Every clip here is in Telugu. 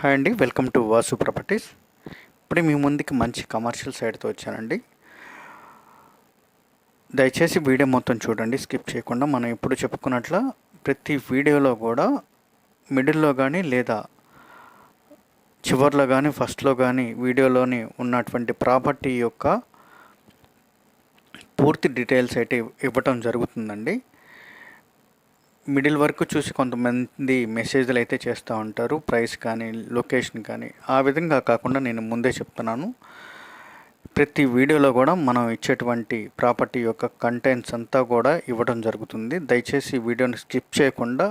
హాయ్ అండి వెల్కమ్ టు వాసు ప్రాపర్టీస్. ఇప్పుడు మీ ముందుకి మంచి కమర్షియల్ సైడ్తో వచ్చానండి. దయచేసి వీడియో మొత్తం చూడండి స్కిప్ చేయకుండా. మనం ఇప్పుడు చెప్పుకున్నట్ల ప్రతి వీడియోలో కూడా మిడిల్లో కానీ లేదా చివరిలో కానీ ఫస్ట్లో కానీ వీడియోలోని ఉన్నటువంటి ప్రాపర్టీ యొక్క పూర్తి డీటెయిల్స్ అయితే ఇవ్వటం జరుగుతుందండి. మిడిల్ వరకు చూసి కొంతమంది మెసేజ్లు అయితే చేస్తూ ఉంటారు ప్రైస్ కానీ లొకేషన్ కానీ. ఆ విధంగా కాకుండా నేను ముందే చెప్తున్నాను. ప్రతి వీడియోలో కూడా మనం ఇచ్చేటువంటి ప్రాపర్టీ యొక్క కంటెంట్స్ అంతా కూడా ఇవ్వడం జరుగుతుంది. దయచేసి వీడియోని స్కిప్ చేయకుండా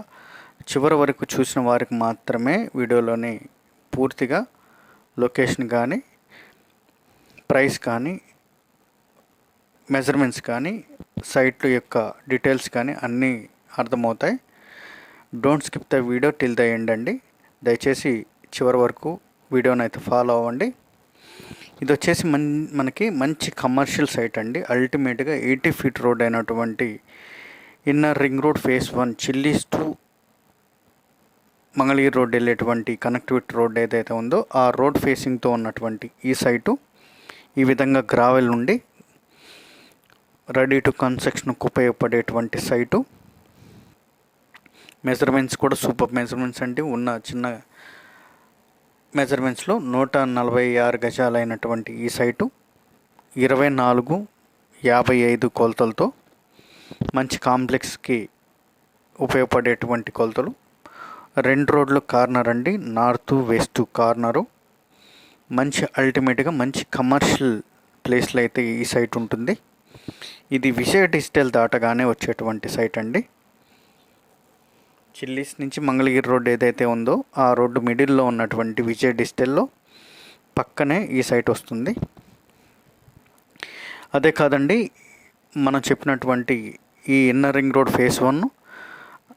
చివరి వరకు చూసిన వారికి మాత్రమే వీడియోలోని పూర్తిగా లొకేషన్ కానీ ప్రైస్ కానీ మెజర్మెంట్స్ కానీ సైట్లు యొక్క డీటెయిల్స్ కానీ అన్నీ అర్థమవుతాయి. Don't skip the video till the end అండి. దయచేసి చివరి వరకు వీడియోని అయితే ఫాలో అవ్వండి. ఇది వచ్చేసి మన్ మనకి మంచి కమర్షియల్ సైట్ అండి. అల్టిమేట్గా ఎయిటీ ఫీట్ రోడ్ అయినటువంటి inner ring road phase one Chillies to Mangalagiri road వెళ్ళేటువంటి కనెక్టివిటీ రోడ్ ఏదైతే ఉందో ఆ రోడ్ ఫేసింగ్తో ఉన్నటువంటి ఈ సైటు ఈ విధంగా గ్రావెల్ ఉండి రెడీ టు కన్స్ట్రక్షన్కు ఉపయోగపడేటువంటి సైటు మెజర్మెంట్స్ కూడా సూపర్ మెజర్మెంట్స్ అండి. ఉన్న చిన్న మెజర్మెంట్స్లో నూట నలభై ఆరు గజాలైనటువంటి ఈ సైటు ఇరవై నాలుగు యాభై ఐదు కొలతలతో మంచి కాంప్లెక్స్కి ఉపయోగపడేటువంటి కొలతలు. రెండు రోడ్లు కార్నర్ అండి. North west corner. మంచి అల్టిమేట్గా మంచి కమర్షియల్ ప్లేస్లో అయితే ఈ సైట్ ఉంటుంది. ఇది విజయ డిజిటల్ దాటగానే వచ్చేటువంటి సైట్ అండి. చిల్లీస్ నుంచి మంగళగిరి రోడ్డు ఏదైతే ఉందో ఆ రోడ్డు మిడిల్లో ఉన్నటువంటి విజయ్ డిజిటల్లో పక్కనే ఈ సైట్ వస్తుంది. అదే కాదండి మనం చెప్పినటువంటి ఈ inner ring road phase one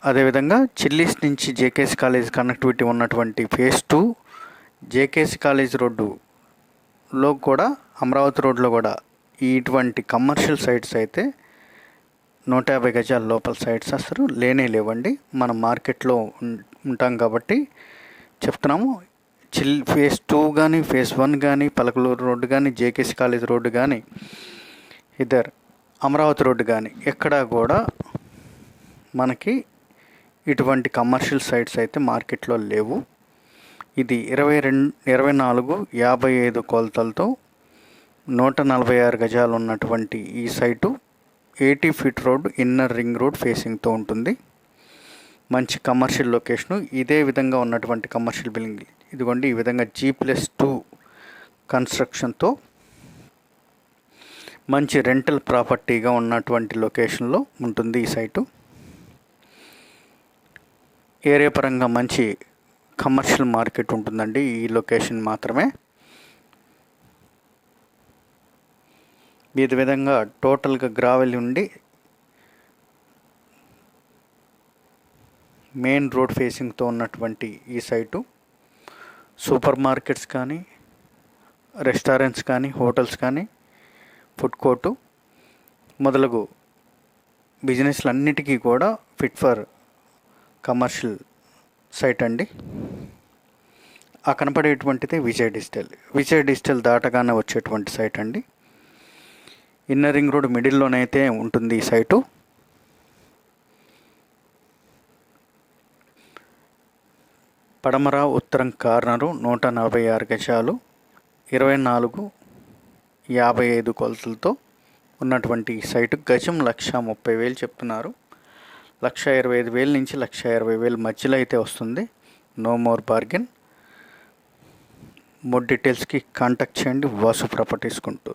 అదేవిధంగా చిల్లీస్ నుంచి జేకేసి కాలేజ్ కనెక్టివిటీ ఉన్నటువంటి ఫేస్ టూ జేకేసి కాలేజ్ రోడ్డులో కూడా అమరావతి రోడ్లో కూడా ఇటువంటి కమర్షియల్ సైట్స్ అయితే నూట యాభై గజాల లోపల సైట్స్ అసలు లేనే లేవండి. మనం మార్కెట్లో ఉంటాం కాబట్టి చెప్తున్నాము. చిల్ ఫేస్ టూ కానీ ఫేస్ వన్ కానీ పలకలూరు రోడ్డు కానీ జేకేసి కాలేజ్ రోడ్డు కానీ ఇద్దరు అమరావతి రోడ్డు కానీ ఎక్కడా కూడా మనకి ఇటువంటి కమర్షియల్ సైట్స్ అయితే మార్కెట్లో లేవు. ఇది ఇరవై రెండు ఇరవై నాలుగు యాభై ఐదు కొలతలతో నూట నలభై ఆరు గజాలు ఉన్నటువంటి ఈ site eighty feet road inner ring road ఫేసింగ్తో ఉంటుంది. మంచి కమర్షియల్ లొకేషను. ఇదే విధంగా ఉన్నటువంటి కమర్షియల్ బిల్డింగ్ ఇదిగోండి ఈ విధంగా జీ ప్లస్ టూ కన్స్ట్రక్షన్తో మంచి రెంటల్ ప్రాపర్టీగా ఉన్నటువంటి లొకేషన్లో ఉంటుంది ఈ సైటు. ఏరియా పరంగా మంచి కమర్షియల్ మార్కెట్ ఉంటుందండి. ఈ లొకేషన్ మాత్రమే. ఈ విధంగా టోటల్గా గ్రావెల్ ఉండి మెయిన్ రోడ్ ఫేసింగ్తో ఉన్నటువంటి ఈ సైటు. సూపర్ మార్కెట్స్ కానీ రెస్టారెంట్స్ కానీ హోటల్స్ కానీ ఫుడ్ కోర్టు మొదలగు బిజినెస్లు అన్నిటికీ కూడా ఫిట్ ఫర్ కమర్షియల్ సైట్ అండి. ఆ కనపడేటువంటిది విజయ్ డిజిటల్. విజయ్ డిజిటల్ దాటగానే వచ్చేటువంటి సైట్ అండి. ఇన్నర్ రింగ్ రోడ్ మిడిల్లోనైతే ఉంటుంది ఈ సైటు. పడమర ఉత్తరం కార్నరు నూట నలభై ఆరు గజాలు ఇరవై నాలుగు యాభై ఐదు కొలతలతో ఉన్నటువంటి సైటు గజం లక్ష ముప్పై వేలు చెప్తున్నారు. లక్ష ఇరవై ఐదు వేల నుంచి లక్ష ఇరవై వేల మధ్యలో అయితే వస్తుంది. No more bargain. మోర్ డీటెయిల్స్కి కాంటాక్ట్ చేయండి. వాసు ప్రాపర్టీస్కుంటూ